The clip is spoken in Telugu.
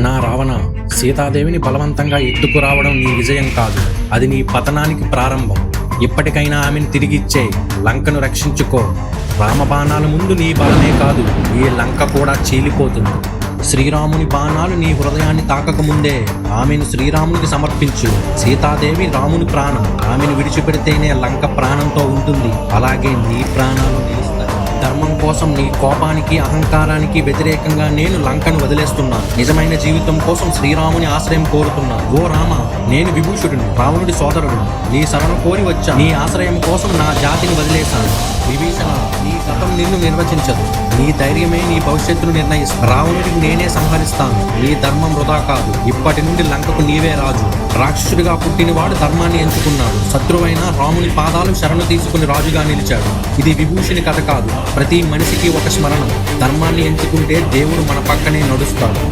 అన్నా రావణ సీతాదేవిని బలవంతంగా ఎత్తుకురావడం నీ విజయం కాదు. అది నీ పతనానికి ప్రారంభం. ఇప్పటికైనా ఆమెను తిరిగిచ్చే లంకను రక్షించుకో. రామబాణాల ముందు నీ బలమే కాదు ఈ లంక కూడా చీలిపోతుంది. శ్రీరాముని బాణాలు నీ హృదయాన్ని తాకకముందే ఆమెను శ్రీరామునికి సమర్పించు. సీతాదేవి రాముని ప్రాణం. ఆమెను విడిచిపెడితేనే లంక ప్రాణంతో ఉంటుంది. అలాగే నీ ప్రాణాలు కోసం నీ కోపానికి అహంకారానికి వ్యతిరేకంగా నేను లంకను వదిలేస్తున్నాను. నిజమైన జీవితం కోసం శ్రీరాముని ఆశ్రయం కోరుతున్నాను. ఓ రామ నేను విభూషుడిని రావణుడి సోదరుడు నీ శరణు కోరి వచ్చా నీ ఆశ్రయం కోసం నా జాతిని వదిలేశాను. విభీషణ నీ గతం నిన్ను నిర్వచించదు. నీ ధైర్యమే నీ భవిష్యత్తును నిర్ణయిస్తా రావణుడిని నేనే సంహరిస్తాను. నీ ధర్మం వృధా కాదు. ఇప్పటి నుండి లంకకు నీవే రాజు. రాక్షసుడిగా పుట్టినవాడు ధర్మాన్ని ఎంచుకున్నాడు. శత్రువైన రాముని పాదాలు శరణు తీసుకుని రాజుగా నిలిచాడు. ఇది విభూషణి కథ కాదు. ప్రతి మనిషికి ఒక స్మరణం. ధర్మాన్ని ఎంచుకుంటే దేవుడు మన పక్కనే నడుస్తాడు.